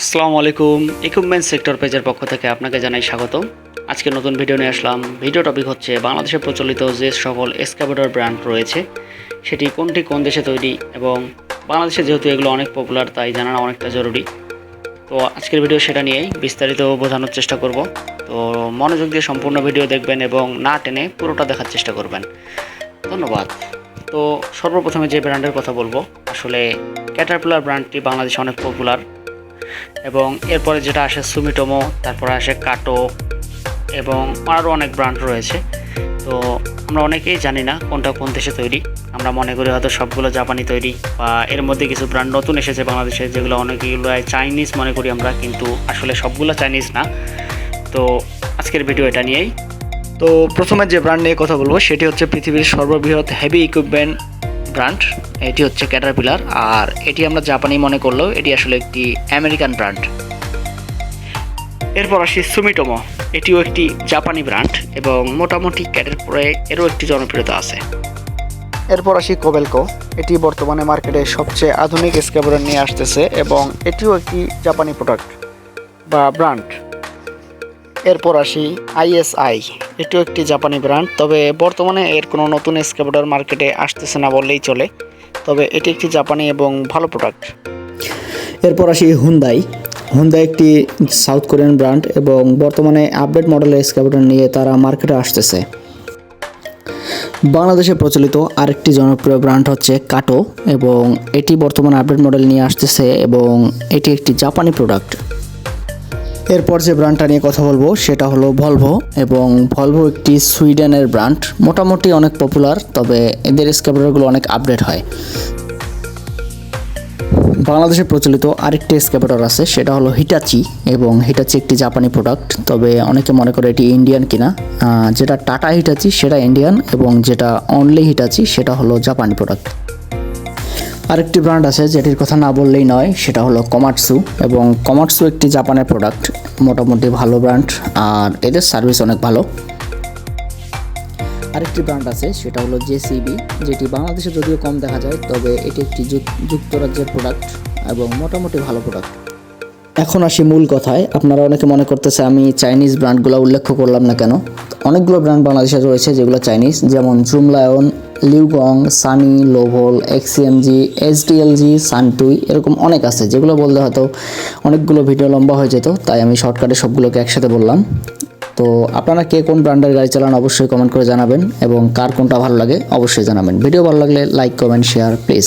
আসসালামু আলাইকুম। Equipment sector পেজের পক্ষ থেকে আপনাকে জানাই স্বাগত আজকে নতুন ভিডিও নিয়ে আসলাম। ভিডিও টপিক হচ্ছে বাংলাদেশে প্রচলিত যে সকল এসকাভেটর ব্র্যান্ড রয়েছে, সেটি কোনটি, কোন দেশে তৈরি এবং বাংলাদেশে যেহেতু এগুলো অনেক পপুলার তাই জানানো অনেকটা জরুরি। তো আজকের ভিডিও সেটা নিয়েই বিস্তারিত বোঝানোর চেষ্টা করব। তো মনোযোগ দিয়ে সম্পূর্ণ ভিডিও দেখবেন এবং না টেনে পুরোটা দেখার চেষ্টা করবেন। ধন্যবাদ। তো সর্বপ্রথমে যে ব্র্যান্ডের কথা বলব, আসলে ক্যাটারপিলার ব্র্যান্ডটি বাংলাদেশে অনেক পপুলার এবং এরপরে যেটা আসে সুমিটোমো, তারপরে আসে কাটো এবং আরও অনেক ব্র্যান্ড রয়েছে। তো আমরা অনেকেই জানি না কোনটা কোন দেশে তৈরি। আমরা মনে করি হয়তো সবগুলো জাপানি তৈরি বা এর মধ্যে কিছু ব্র্যান্ড নতুন এসেছে বাংলাদেশে, যেগুলো অনেকগুলো চাইনিজ মনে করি আমরা, কিন্তু আসলে সবগুলো চাইনিজ না। তো আজকের ভিডিও এটা নিয়েই। তো প্রথমে যে ব্র্যান্ড নিয়ে কথা বলব, সেটি হচ্ছে পৃথিবীর সর্ববৃহৎ হেভি ইকুইপমেন্ট ব্র্যান্ড এটি হচ্ছে ক্যাটারপিলার আর এটি আমরা জাপানি মনে করলেও এটি আসলে একটি আমেরিকান ব্র্যান্ড এরপর আসি সুমিটোমো এটিও একটি জাপানি ব্র্যান্ড এবং মোটামুটি ক্যাটের পরে এরও একটি জনপ্রিয়তা আছে। এরপর আসি কোবেলকো এটি বর্তমানে মার্কেটে সবচেয়ে আধুনিক স্ক্যাবরার নিয়ে আসতেছে এবং এটিও একটি জাপানি প্রোডাক্ট বা ব্র্যান্ড এরপর আসি আইএসআই এটিও একটি জাপানি ব্র্যান্ড, তবে বর্তমানে এর কোনো নতুন স্ক্যাবরার মার্কেটে আসতেছে না বললেই চলে। তবে এটি একটি জাপানি এবং ভালো প্রোডাক্ট। এরপর আসি হুন্দাই। হুন্দাই একটি সাউথ কোরিয়ান ব্র্যান্ড এবং বর্তমানে আপডেট মডেলের স্ক্যাপটার নিয়ে তারা মার্কেটে আসতেছে। বাংলাদেশে প্রচলিত আরেকটি জনপ্রিয় ব্র্যান্ড হচ্ছে কাটো এবং এটি বর্তমানে আপডেট মডেল নিয়ে আসতেছে এবং এটি একটি জাপানি প্রোডাক্ট। এরপর যে ব্র্যান্ডটা নিয়ে কথা বলব, সেটা হলো ভলভো এবং ভলভো একটি সুইডেনের ব্র্যান্ড মোটামুটি অনেক পপুলার তবে এদের স্ক্যাপটারগুলো অনেক আপডেট হয়। বাংলাদেশে প্রচলিত আরেকটি এসকেপেটর আছে, সেটা হলো হিটাচি এবং হিটাচি একটি জাপানি প্রোডাক্ট তবে অনেকে মনে করে এটি ইন্ডিয়ান কিনা। যেটা টাটা হিটাচি সেটা ইন্ডিয়ান এবং যেটা অনলি হিটাচি সেটা হলো জাপানি প্রোডাক্ট আরেকটি ব্র্যান্ড আছে যেটির কথা না বললেই নয়, সেটা হলো কমাটসু এবং কমাটসু একটি জাপানের প্রোডাক্ট মোটামুটি ভালো ব্র্যান্ড আর এদের সার্ভিস অনেক ভালো। আরেকটি ব্র্যান্ড আছে, সেটা হলো জেসিবি যেটি বাংলাদেশে যদিও কম দেখা যায়, তবে এটি একটি যুক- যুক্তরাজ্যের প্রোডাক্ট এবং মোটামুটি ভালো প্রোডাক্ট এখন আসি মূল কথায়। আপনারা অনেকে মনে করতেছে আমি চাইনিজ ব্র্যান্ডগুলো উল্লেখ করলাম না কেন। অনেকগুলো ব্র্যান্ড বাংলাদেশে রয়েছে যেগুলো চাইনিজ যেমন জুমলায়ন লিউগং, সানি, লোভল এক্সিএমজি এসডিএলজি সানটুই, এরকম অনেক আছে, যেগুলো বললে হয়তো অনেকগুলো ভিডিও লম্বা হয়ে যেত, তাই আমি শর্টকাটে সবগুলোকে একসাথে বললাম। তো আপনারা কে কোন ব্র্যান্ডের গাড়ি চালান অবশ্যই কমেন্ট করে জানাবেন, এবং কার কোনটা ভালো লাগে অবশ্যই জানাবেন। ভিডিও ভালো লাগলে লাইক, কমেন্ট, শেয়ার, প্লিজ।